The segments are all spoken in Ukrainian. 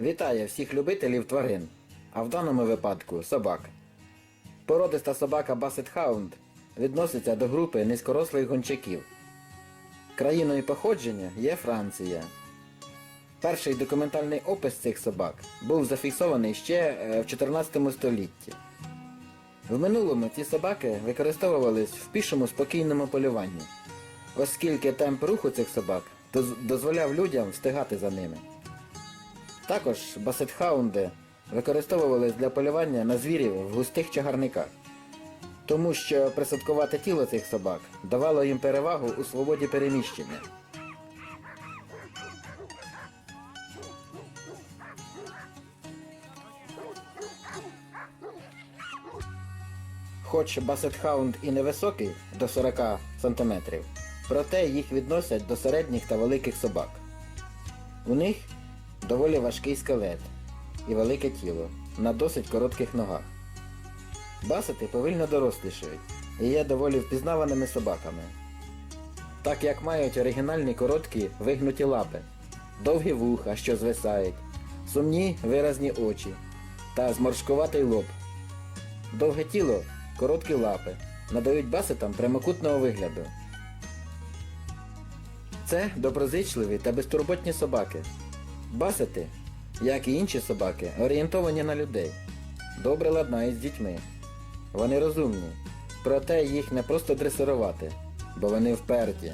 Вітаю всіх любителів тварин, а в даному випадку собак. Породиста собака Hound відноситься до групи низькорослих гончаків. Країною походження є Франція. Перший документальний опис цих собак був зафіксований ще е, в 14 столітті. В минулому ці собаки використовувались в пішому спокійному полюванні, оскільки темп руху цих собак дозволяв людям встигати за ними. Також басетхаунди використовувались для полювання на звірів в густих чагарниках, тому що присадкувати тіло цих собак давало їм перевагу у свободі переміщення. Хоч басетхаунд і невисокий до 40 см, проте їх відносять до середніх та великих собак. У них доволі важкий скелет і велике тіло на досить коротких ногах. Басети повільно дорослішають і є доволі впізнаваними собаками, так як мають оригінальні короткі вигнуті лапи, довгі вуха, що звисають, сумні виразні очі та зморшкуватий лоб. Довге тіло, короткі лапи надають басетам прямокутного вигляду. Це доброзичливі та безтурботні собаки. Басети, як і інші собаки, орієнтовані на людей. Добре ладнають з дітьми. Вони розумні, проте їх не просто дресирувати, бо вони вперті.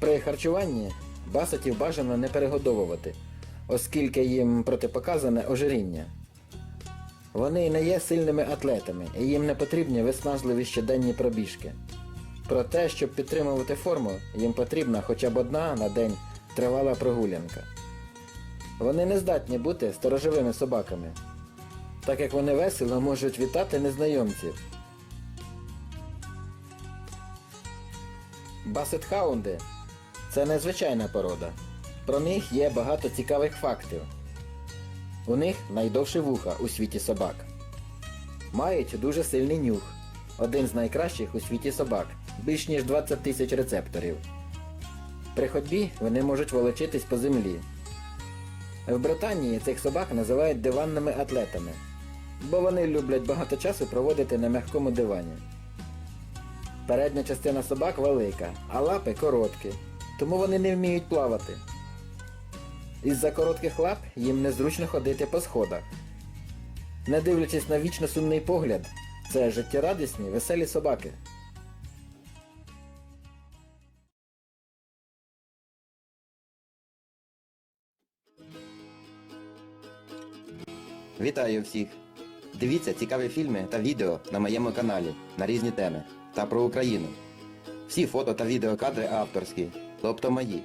При харчуванні басетів бажано не перегодовувати, оскільки їм протипоказане ожиріння. Вони не є сильними атлетами і їм не потрібні виснажливі щоденні пробіжки. Проте, щоб підтримувати форму, їм потрібна хоча б одна на день тривала прогулянка. Вони не здатні бути сторожовими собаками, так як вони весело можуть вітати незнайомців. Басетхаунди це незвичайна порода. Про них є багато цікавих фактів. У них найдовші вуха у світі собак. Мають дуже сильний нюх. Один з найкращих у світі собак, більш ніж 20 тисяч рецепторів. При ходьбі вони можуть волочитись по землі. В Британії цих собак називають диванними атлетами, бо вони люблять багато часу проводити на м'якому дивані. Передня частина собак велика, а лапи короткі, тому вони не вміють плавати. Із-за коротких лап їм незручно ходити по сходах. Не дивлячись на вічно сумний погляд, це життєрадісні, веселі собаки. Вітаю всіх! Дивіться цікаві фільми та відео на моєму каналі на різні теми та про Україну. Всі фото та відеокадри авторські, тобто мої.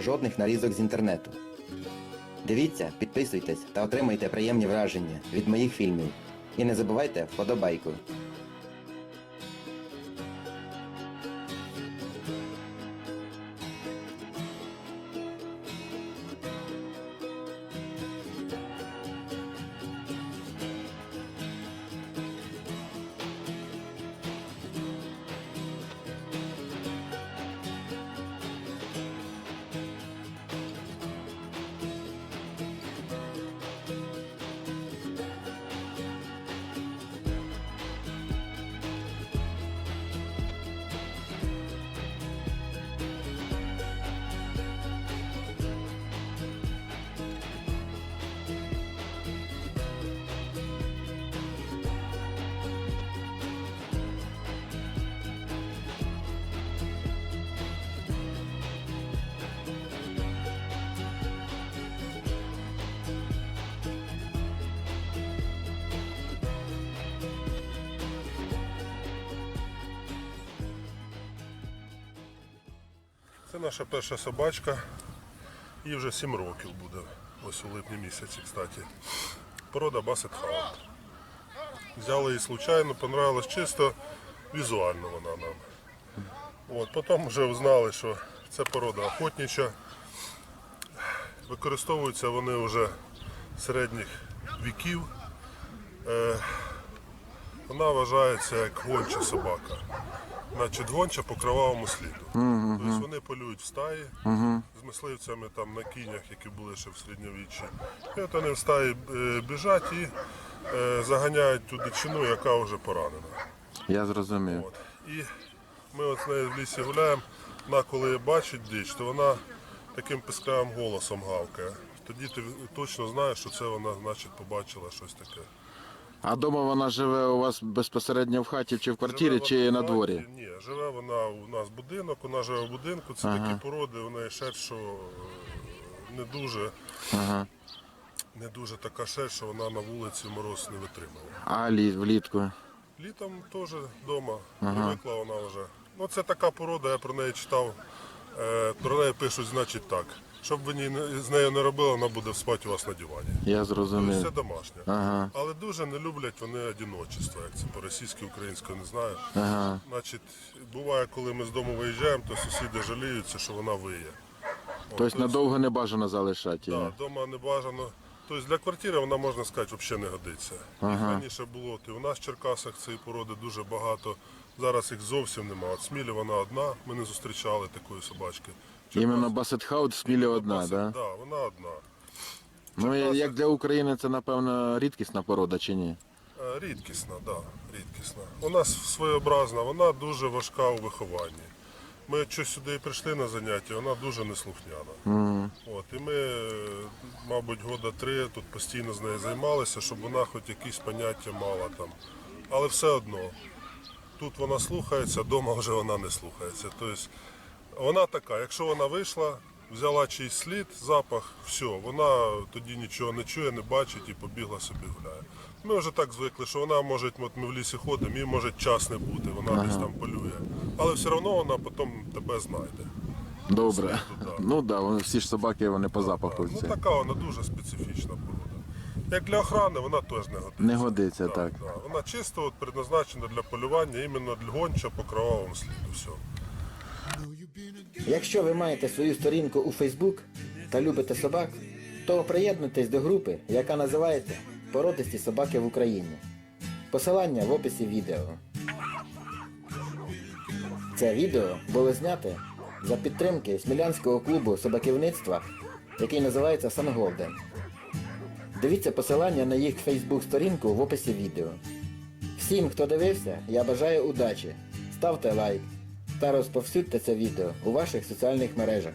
Жодних нарізок з інтернету. Дивіться, підписуйтесь та отримайте приємні враження від моїх фільмів. І не забувайте вподобайку. Це наша перша собачка. Їй вже 7 років буде. Ось у липні місяці, кстати. Порода Basset Hound. Взяли її случайно, понравилось чисто візуально вона нам. От, потім вже узнали, що це порода охотнича. Використовуються вони вже середніх віків. Е, вона вважається як гонча собака. Значить, гонча по кровавому сліду. Тобто вони полюють в стаї з мисливцями там на кінях, які були ще в середньовіччі. І от вони в стаї е, біжать і е, заганяють ту дичину, яка вже поранена. Я зрозумів. От. І ми от з нею в лісі гуляємо, вона коли бачить дич, то вона таким пискливим голосом гавкає. Тоді ти точно знаєш, що це вона значить побачила щось таке. А дома вона живе у вас безпосередньо в хаті чи в квартирі, Живе чи вона на в дворі? Ні, живе вона у нас будинок, вона живе в будинку, це такі породи, у неї шерсть, що е, не дуже, Ага. не дуже така шерсть, що вона на вулиці мороз не витримує. А лі, влітку. Літом теж вдома привикла вона вже. Ну це така порода, я про неї читав. Е, про неї пишуть, значить так. Щоб ви ні, з нею не робили, вона буде спати у вас на дивані. Я зрозумів. Це домашнє. Ага. Але дуже не люблять вони одиночество, як це по-російськи, українською не знаю. Ага. Значить, буває, коли ми з дому виїжджаємо, то сусіди жаліються, що вона виє. Тобто надовго не бажано залишати її. Так, вдома не бажано. Тобто для квартири вона, можна сказати, взагалі не годиться. Їх раніше було, і у нас в Черкасах цієї породи дуже багато. Зараз їх зовсім нема. От Смілі вона одна, ми не зустрічали такої собачки. Іменно Басетхаут Смілі одна, так? да, вона одна. Ну як для України це напевно рідкісна порода чи ні? Е, Рідкісна, да, рідкісна. У нас своєобразна, вона дуже важка у вихованні. Ми щось сюди і прийшли на заняття, вона дуже неслухняна. От, і ми, е, мабуть, года три тут постійно з нею займалися, щоб вона хоч якісь поняття мала там. Але все одно, тут вона слухається, вдома вже вона не слухається. Тобто вона така, якщо вона вийшла, взяла чийсь слід, запах, все, вона тоді нічого не чує, не бачить і побігла собі гуляє. Ми вже так звикли, що вона може, от ми в лісі ходимо, їй може час не бути, вона десь там полює. Але все одно вона потім тебе знайде. Добре. да. Ну так, да, всі ж собаки вони по запаху. Ну така вона дуже специфічна порода. Як для охорони, вона теж не годиться. Не годиться, так. Да. Вона чисто от предназначена для полювання, іменно для гонча по кровавому сліду. Все. Якщо ви маєте свою сторінку у Facebook та любите собак, то приєднуйтесь до групи, яка називається Породисті собаки в Україні. Посилання в описі відео. Це відео було знято за підтримки Смілянського клубу собаківництва, який називається Санголден. Дивіться посилання на їх Facebook сторінку в описі відео. Всім, хто дивився, я бажаю удачі. Ставте лайк та розповсюдьте це відео у ваших соціальних мережах.